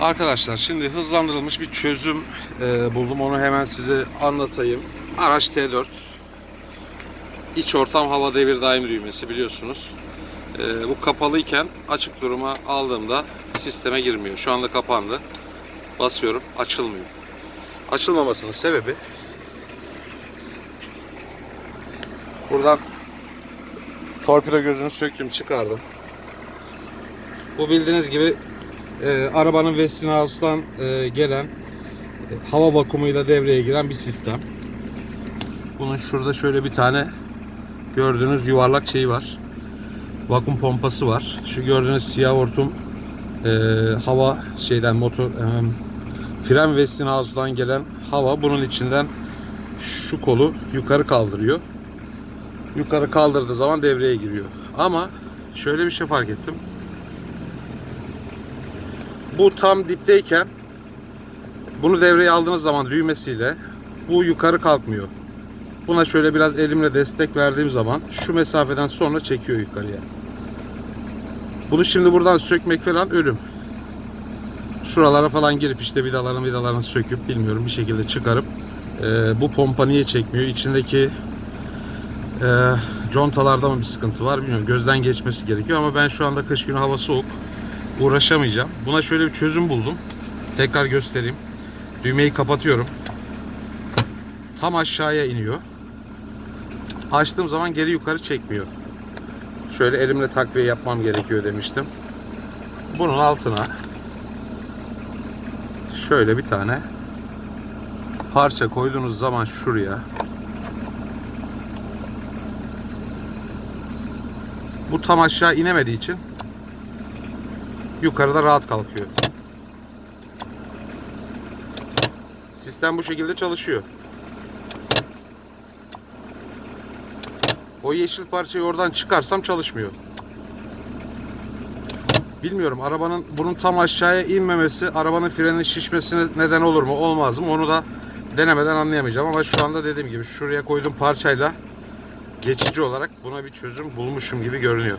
Arkadaşlar şimdi hızlandırılmış bir çözüm e, buldum. Onu hemen size anlatayım. Araç T4. İç ortam hava devir daim düğmesi biliyorsunuz. E, bu kapalıyken açık duruma aldığımda sisteme girmiyor. Şu anda kapandı. Basıyorum açılmıyor. Açılmamasının sebebi buradan torpido gözünü söktüm çıkardım. Bu bildiğiniz gibi e, arabanın Westinghouse'dan e, gelen e, hava vakumuyla devreye giren bir sistem. Bunun şurada şöyle bir tane gördüğünüz yuvarlak şeyi var. Vakum pompası var. Şu gördüğünüz siyah hortum e, hava şeyden motor e, fren Westinghouse'dan gelen hava bunun içinden şu kolu yukarı kaldırıyor. Yukarı kaldırdığı zaman devreye giriyor. Ama şöyle bir şey fark ettim. Bu tam dipteyken bunu devreye aldığınız zaman düğmesiyle bu yukarı kalkmıyor. Buna şöyle biraz elimle destek verdiğim zaman şu mesafeden sonra çekiyor yukarıya. Bunu şimdi buradan sökmek falan ölüm. Şuralara falan girip işte vidaların vidalarını söküp bilmiyorum bir şekilde çıkarıp e, bu pompa niye çekmiyor? İçindeki e, contalarda mı bir sıkıntı var bilmiyorum. Gözden geçmesi gerekiyor ama ben şu anda kış günü hava soğuk uğraşamayacağım. Buna şöyle bir çözüm buldum. Tekrar göstereyim. Düğmeyi kapatıyorum. Tam aşağıya iniyor. Açtığım zaman geri yukarı çekmiyor. Şöyle elimle takviye yapmam gerekiyor demiştim. Bunun altına şöyle bir tane parça koyduğunuz zaman şuraya bu tam aşağı inemediği için yukarıda rahat kalkıyor. Sistem bu şekilde çalışıyor. O yeşil parçayı oradan çıkarsam çalışmıyor. Bilmiyorum arabanın bunun tam aşağıya inmemesi arabanın frenin şişmesine neden olur mu olmaz mı onu da denemeden anlayamayacağım ama şu anda dediğim gibi şuraya koyduğum parçayla geçici olarak buna bir çözüm bulmuşum gibi görünüyor.